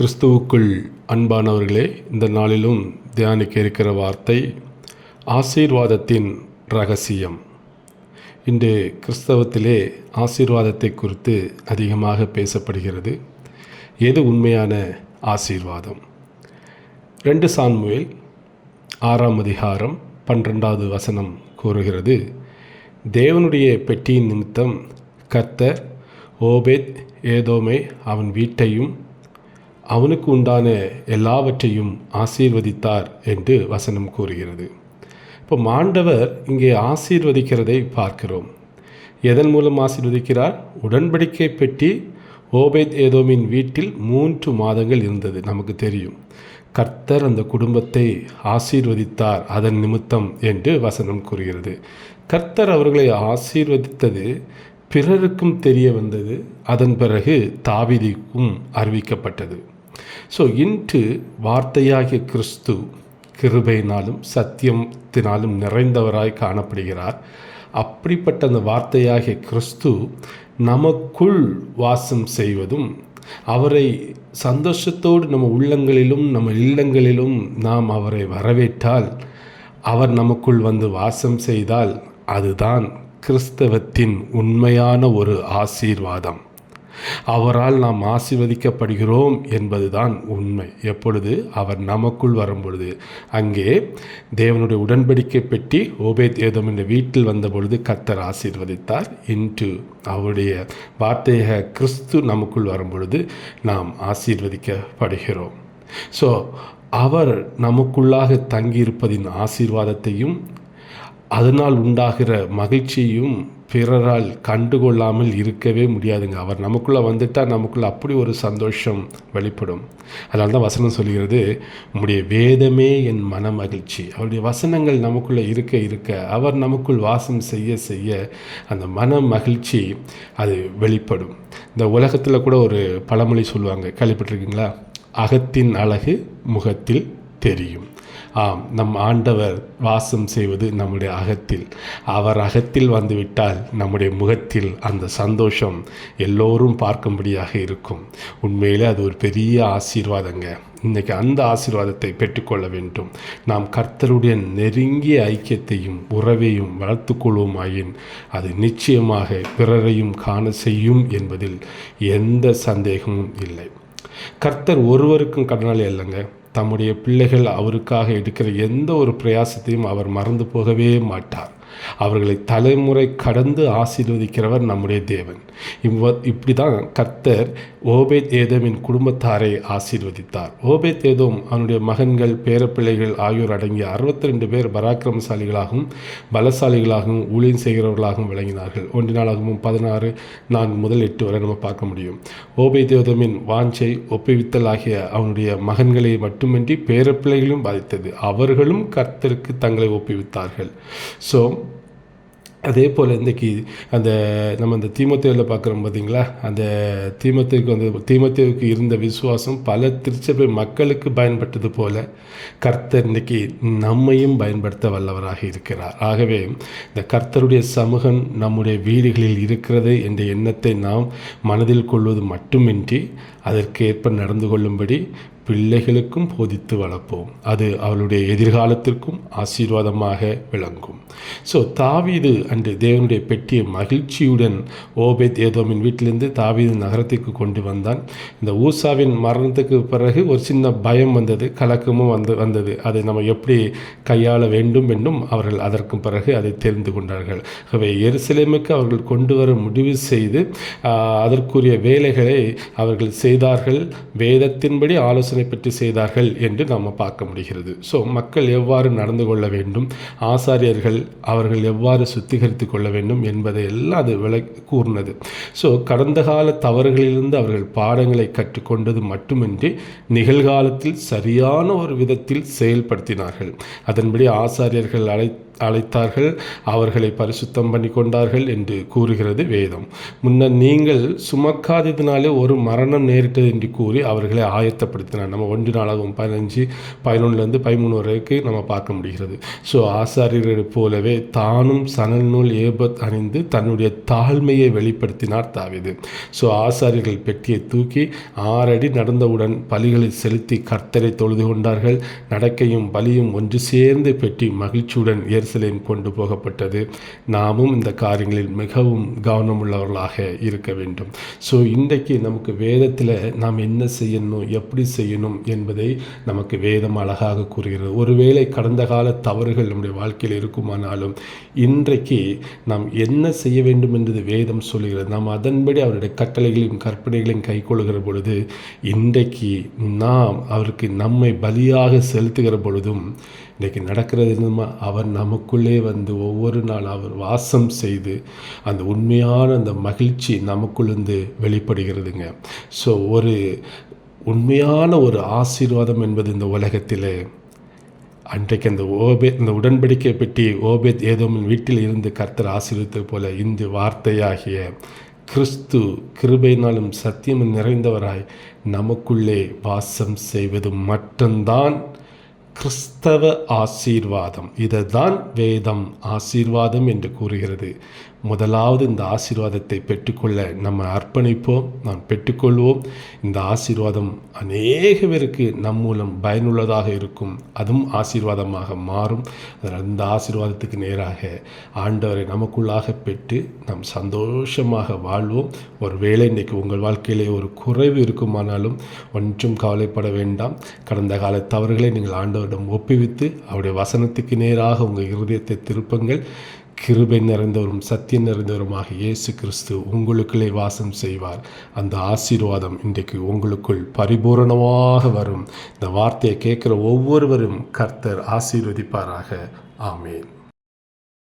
கிறிஸ்துவுக்குள் அன்பானவர்களே இந்த நாளிலும் தியானிக்க இருக்கிற வார்த்தை ஆசீர்வாதத்தின் ரகசியம். இன்று கிறிஸ்தவத்திலே ஆசீர்வாதத்தை குறித்து அதிகமாக பேசப்படுகிறது. எது உண்மையான ஆசீர்வாதம்? ரெண்டு சான்முயல் ஆறாம் அதிகாரம் பன்னிரெண்டாவது வசனம் கூறுகிறது தேவனுடைய பெட்டியின் நிமித்தம் கர்த்தர் ஓபேத் ஏதோமே அவன் வீட்டையும் அவனுக்கு உண்டான எல்லாவற்றையும் ஆசீர்வதித்தார் என்று வசனம் கூறுகிறது. இப்போ மாண்டவர் இங்கே ஆசீர்வதிக்கிறதை பார்க்கிறோம். எதன் மூலம் ஆசீர்வதிக்கிறார்? உடன்படிக்கை பெட்டி ஓபேத் ஏதோமின் வீட்டில் மூன்று மாதங்கள் இருந்தது நமக்கு தெரியும். கர்த்தர் அந்த குடும்பத்தை ஆசீர்வதித்தார் அதன் நிமித்தம் என்று வசனம் கூறுகிறது. கர்த்தர் அவர்களை ஆசீர்வதித்தது பிறருக்கும் தெரிய வந்தது அதன் பிறகு தாவிதிக்கும் அறிவிக்கப்பட்டது. ஸோ இன்று வார்த்தையாகிய கிறிஸ்து கிருபையினாலும் சத்தியத்தினாலும் நிறைந்தவராய் காணப்படுகிறார். அப்படிப்பட்ட அந்த வார்த்தையாகிய கிறிஸ்து நமக்குள் வாசம் செய்வதும் அவரை சந்தோஷத்தோடு நம்ம உள்ளங்களிலும் நம்ம இல்லங்களிலும் நாம் அவரை வரவேற்றால் அவர் நமக்குள் வந்து வாசம் செய்தால் அதுதான் கிறிஸ்தவத்தின் உண்மையான ஒரு ஆசீர்வாதம். அவரால் நாம் ஆசிர்வதிக்கப்படுகிறோம் என்பதுதான் உண்மை. எப்பொழுது? அவர் நமக்குள் வரும்பொழுது. அங்கே தேவனுடைய உடன்படிக்கை பெட்டி ஓபேத் ஏதம் என்ற வீட்டில் வந்தபொழுது கர்த்தர் ஆசீர்வதித்தார். இன்று அவருடைய வார்த்தையாக கிறிஸ்து நமக்குள் வரும்பொழுது நாம் ஆசீர்வதிக்கப்படுகிறோம். ஸோ அவர் நமக்குள்ளாக தங்கியிருப்பதின் ஆசீர்வாதத்தையும் அதனால் உண்டாகிற மகிழ்ச்சியும் பிறரால் கண்டுகொள்ளாமல் இருக்கவே முடியாதுங்க. அவர் நமக்குள்ளே வந்துட்டால் நமக்குள்ளே அப்படி ஒரு சந்தோஷம் வெளிப்படும். அதனால தான் வசனம் சொல்கிறது உம்முடைய வேதமே என் மன மகிழ்ச்சி அவருடைய வசனங்கள் நமக்குள்ளே இருக்க இருக்க அவர் நமக்குள் வாசம் செய்ய செய்ய அந்த மன மகிழ்ச்சி அது வெளிப்படும். இந்த உலகத்தில் கூட ஒரு பழமொழி சொல்லுவாங்க கேள்விப்பட்டிருக்கீங்களா? அகத்தின் அழகு முகத்தில் தெரியும். ஆம் நம் ஆண்டவர் வாசம் செய்வது நம்முடைய அகத்தில். அவர் அகத்தில் வந்துவிட்டால் நம்முடைய முகத்தில் அந்த சந்தோஷம் எல்லோரும் பார்க்கும்படியாக இருக்கும். உண்மையிலே அது ஒரு பெரிய ஆசீர்வாதங்க. இன்றைக்கி அந்த ஆசீர்வாதத்தை பெற்றுக்கொள்ள வேண்டும். நாம் கர்த்தருடைய நெருங்கிய ஐக்கியத்தையும் உறவையும் வளர்த்து கொள்வோமாயின் அது நிச்சயமாக பிறரையும் காண செய்யும் என்பதில் எந்த சந்தேகமும் இல்லை. கர்த்தர் ஒருவருக்கும் கடனாளி அல்லங்க. தம்முடைய பிள்ளைகள் அவருக்காக எடுக்கிற எந்த ஒரு பிரயாசத்தையும் அவர் மறந்து போகவே மாட்டார். அவர்களை தலைமுறை கடந்து ஆசீர்வதிக்கிறவர் நம்முடைய தேவன். இவ்வ இப்படி தான் கர்த்தர் ஓபேத் ஏதோமின் குடும்பத்தாரை ஆசீர்வதித்தார். ஓபேத் ஏதோம் அவனுடைய மகன்கள் பேரப்பிள்ளைகள் ஆகியோர் அடங்கிய அறுபத்தி ரெண்டு பேர் பராக்கிரமசாலிகளாகவும் பலசாலிகளாகவும் ஊழியம் செய்கிறவர்களாகவும் விளங்கினார்கள். ஒன்று நாளாகவும் பதினாறு நான்கு முதல் எட்டு வரை நம்ம பார்க்க முடியும். ஓபேத் ஏதோமின் வாஞ்சை ஒப்புவித்தல் ஆகிய அவனுடைய மகன்களை மட்டுமின்றி பேரப்பிள்ளைகளும் பாதித்தது. அவர்களும் கர்த்தருக்கு தங்களை ஒப்புவித்தார்கள். ஸோ அதே போல் இன்றைக்கி அந்த நம்ம அந்த தீமத்தேவில் பார்க்குறோம் பார்த்தீங்களா? அந்த தீமத்தேவுக்கு வந்து தீமத்தேவுக்கு இருந்த விசுவாசம் பல திருச்சபை மக்களுக்கு பயன்பட்டது போல கர்த்தர் இன்றைக்கி நம்மையும் பயன்படுத்த வல்லவராக இருக்கிறார். ஆகவே இந்த கர்த்தருடைய சமூகம் நம்முடைய வீடுகளில் இருக்கிறது என்ற எண்ணத்தை நாம் மனதில் கொள்வது மட்டுமின்றி அதற்கு ஏற்ப நடந்து கொள்ளும்படி பிள்ளைகளுக்கும் போதித்து வளர்ப்போம். அது அவளுடைய எதிர்காலத்திற்கும் ஆசீர்வாதமாக விளங்கும். ஸோ தாவீது அன்று தேவனுடைய பெட்டியை மகிழ்ச்சியுடன் ஓபேத் ஏதோமின் வீட்டிலிருந்து தாவீது நகரத்திற்கு கொண்டு வந்தான். இந்த ஊசாவின் மரணத்துக்கு பிறகு ஒரு சின்ன பயம் வந்தது கலக்கமும் வந்து வந்தது. அதை நம்ம எப்படி கையாள வேண்டும் என்றும் அவர்கள் அதற்கு பிறகு அதை தெரிந்து கொண்டார்கள். ஆகவே எருசலேமுக்கு அவர்கள் கொண்டு வர முடிவு செய்து அதற்குரிய வேலைகளை அவர்கள் செய்தார்கள். வேதத்தின்படி ஆலோசனை ஆலோசனை பெற்று செய்தார்கள் என்று நாம் பார்க்க முடிகிறது. ஸோ மக்கள் எவ்வாறு நடந்து கொள்ள வேண்டும்? ஆசாரியர்கள் அவர்கள் எவ்வாறு சுத்திகரித்து கொள்ள வேண்டும் என்பதை எல்லாம் அது விளை கூர்ந்தது. ஸோ கடந்த கால தவறுகளிலிருந்து அவர்கள் பாடங்களை கற்றுக்கொண்டது மட்டுமின்றி நிகழ்காலத்தில் சரியான ஒரு விதத்தில் செயல்படுத்தினார்கள். அதன்படி ஆசாரியர்கள் அழைத்து அழைத்தார்கள் அவர்களை பரிசுத்தம் பண்ணி கொண்டார்கள் என்று கூறுகிறது வேதம். முன்னர் நீங்கள் சுமக்காததினாலே ஒரு மரணம் நேரிட்டது என்று கூறி அவர்களை ஆயத்தப்படுத்தினார். நம்ம ஒன்று நாளாகவும் பதினஞ்சு பதினொன்றுலேருந்து பதிமூணு வரைக்கும் நம்ம பார்க்க முடிகிறது. ஸோ ஆசாரியர்களைப் போலவே தானும் சணல் நூல் ஏபத் அணிந்து தன்னுடைய தாழ்மையை வெளிப்படுத்தினார் தாவிது. ஸோ ஆசாரியர்கள் பெட்டியை தூக்கி ஆறடி நடந்தவுடன் பலிகளை செலுத்தி கர்த்தரை தொழுது கொண்டார்கள். நடக்கையும் பலியும் ஒன்று சேர்ந்து பெட்டி மகிழ்ச்சியுடன் எருசலேம் கொண்டு போகப்பட்டது. நாமும் இந்த காரியங்களில் மிகவும் கவனமுள்ளவர்களாக இருக்க வேண்டும். ஸோ இன்றைக்கு நமக்கு வேதத்தில் நாம் என்ன செய்யணும் எப்படி செய்யணும் என்பதை நமக்கு வேதம் அழகாக கூறுகிறது. ஒருவேளை கடந்த கால தவறுகள் நம்முடைய வாழ்க்கையில் இருக்குமானாலும் இன்றைக்கு நாம் என்ன செய்ய வேண்டும் என்பது வேதம் சொல்கிறது நாம் அதன்படி அவருடைய கட்டளைகளையும் கற்பனைகளையும் கைக்கொள்கிற பொழுது இன்றைக்கு நாம் அவருக்கு நம்மை பலியாக செலுத்துகிற பொழுதும் இன்றைக்கு நடக்கிறது என்னமா அவர் நமக்குள்ளே வந்து ஒவ்வொரு நாள் அவர் வாசம் செய்து அந்த உண்மையான அந்த மகிழ்ச்சி நமக்குள்ளேருந்து வெளிப்படுகிறதுங்க. ஸோ ஒரு உண்மையான ஒரு ஆசீர்வாதம் என்பது இந்த உலகத்தில் அன்றைக்கு அந்த ஓபே இந்த உடன்படிக்கை பெட்டி ஓபேத் ஏதோமின் வீட்டில் இருந்து கர்த்தர் ஆசீர்வதித்தது போல இந்த வார்த்தையாகிய கிறிஸ்து கிருபையினாலும் சத்தியமும் நிறைந்தவராய் நமக்குள்ளே வாசம் செய்வது மட்டும்தான் கிறிஸ்தவ ஆசீர்வாதம். இதை தான் வேதம் ஆசீர்வாதம் என்று கூறுகிறது. முதலாவது இந்த ஆசீர்வாதத்தை பெற்றுக்கொள்ள நம்ம அர்ப்பணிப்போம் நாம் பெற்றுக்கொள்வோம். இந்த ஆசீர்வாதம் அநேக பேருக்கு நம் மூலம் பயனுள்ளதாக இருக்கும். அதுவும் ஆசீர்வாதமாக மாறும். அதனால் இந்த ஆசீர்வாதத்துக்கு நேராக ஆண்டவரை நமக்குள்ளாக பெற்று நாம் சந்தோஷமாக வாழ்வோம். ஒரு வேளை இன்றைக்கு உங்கள் வாழ்க்கையிலே ஒரு குறைவு இருக்குமானாலும் ஒன்றும் கவலைப்பட வேண்டாம். கடந்த கால தவறுகளை நீங்கள் ஆண்டவரிடம் ஒப்புவித்து அவருடைய வசனத்துக்கு நேராக உங்கள் இருதயத்தை திருப்பங்கள். கிருபை நிறைந்தவரும் சத்தியம் நிறைந்தவருமாக இயேசு கிறிஸ்து உங்களுக்குள்ளே வாசம் செய்வார். அந்த ஆசீர்வாதம் இன்றைக்கு உங்களுக்குள் பரிபூரணமாக வரும். இந்த வார்த்தையை கேட்குற ஒவ்வொருவரும் கர்த்தர் ஆசீர்வதிப்பாராக. ஆமேன்.